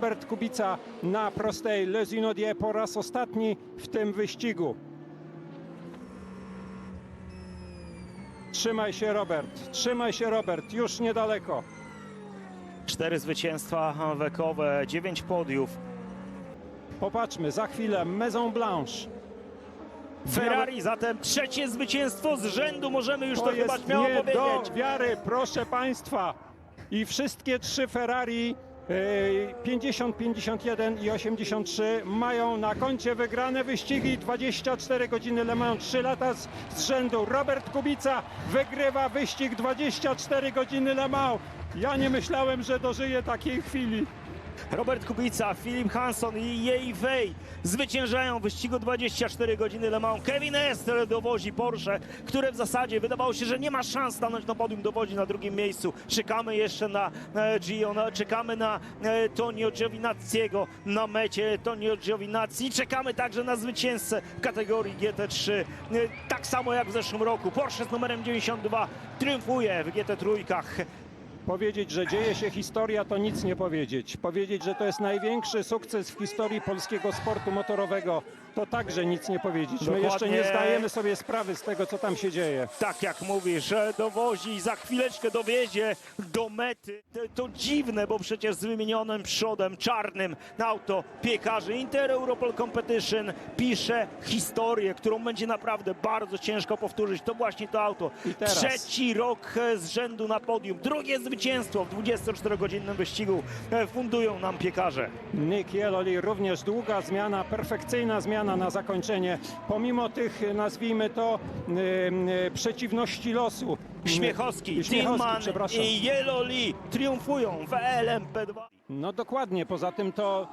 Robert Kubica na prostej Unodie po raz ostatni w tym wyścigu. Trzymaj się Robert, trzymaj się Robert, już niedaleko. Cztery zwycięstwa wekowe, dziewięć podiów. Popatrzmy, za chwilę Maison Blanche. Ferrari zatem trzecie zwycięstwo z rzędu, możemy już to, To chyba śmiało nie do powiedzieć. wiary, proszę Państwa. I wszystkie trzy Ferrari 50, 51 i 83 mają na koncie wygrane wyścigi 24 godziny Le Mans, 3 lata z, z rzędu. Robert Kubica wygrywa wyścig 24 godziny Le Mans. Ja nie myślałem, że dożyję takiej chwili. Robert Kubica, Filip Hansson i Jej Wei zwyciężają w wyścigu 24 godziny Le Mans. Kevin Estel dowozi Porsche, które w zasadzie wydawało się, że nie ma szans stanąć na podium, dowodzi na drugim miejscu. Czekamy jeszcze na e, Gio, na, czekamy na e, Tonio Giovinazziego na mecie Tonio Giovinazzi. Czekamy także na zwycięzcę w kategorii GT3. E, tak samo jak w zeszłym roku. Porsche z numerem 92 triumfuje w GT3. Powiedzieć, że dzieje się historia, to nic nie powiedzieć. Powiedzieć, że to jest największy sukces w historii polskiego sportu motorowego, to także nic nie powiedzieć. My jeszcze nie Dokładnie. zdajemy sobie sprawy z tego, co tam się dzieje. tak jak mówisz, dowozi, za chwileczkę dowiezie do mety. To, to dziwne, bo przecież z wymienionym przodem czarnym na auto piekarzy Inter Europol Competition pisze historię, którą będzie naprawdę bardzo ciężko powtórzyć. To właśnie to auto. I. Trzeci rok z rzędu na podium. Drugie zwycięstwo w 24-godzinnym wyścigu e, fundują nam piekarze. Nick Jeloli również długa zmiana, perfekcyjna zmiana na zakończenie, pomimo tych, nazwijmy to, y, przeciwności losu. Śmiechowski, przepraszam. i Jeloli triumfują w LMP2. No dokładnie, poza tym to,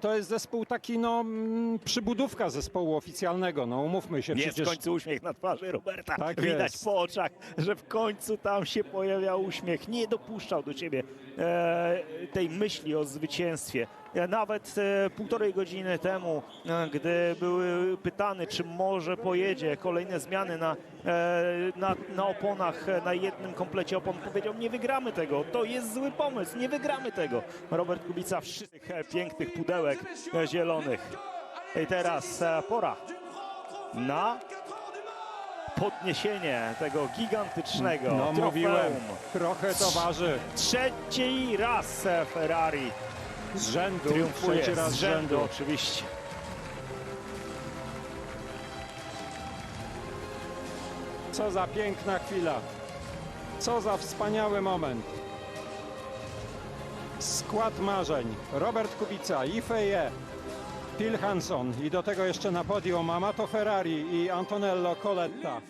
to jest zespół taki, no, mm, przybudówka zespołu oficjalnego, no umówmy się, Jest przecież w końcu uśmiech na twarzy Roberta. Tak Widać jest. po oczach, że w końcu tam się pojawiał uśmiech. Nie dopuszczał do siebie e, tej myśli o zwycięstwie. Nawet e, półtorej godziny temu, e, gdy były pytany, czy może pojedzie kolejne zmiany na, e, na, na oponach, e, na jednym komplecie opon, powiedział, nie wygramy tego. To jest zły pomysł, nie wygramy tego. Robert Kubica wszystkich pięknych pudełek zielonych. I teraz e, pora na podniesienie tego gigantycznego no trofeum. mówiłem, trochę to waży. Trzeci raz e, Ferrari Z rzędu, triumfuje trzeci raz z rzędu oczywiście. Co za piękna chwila. Co za wspaniały moment. Skład marzeń. Robert Kubica, Ifeje, Phil Hanson i do tego jeszcze na podium Amato Ferrari i Antonello Coletta.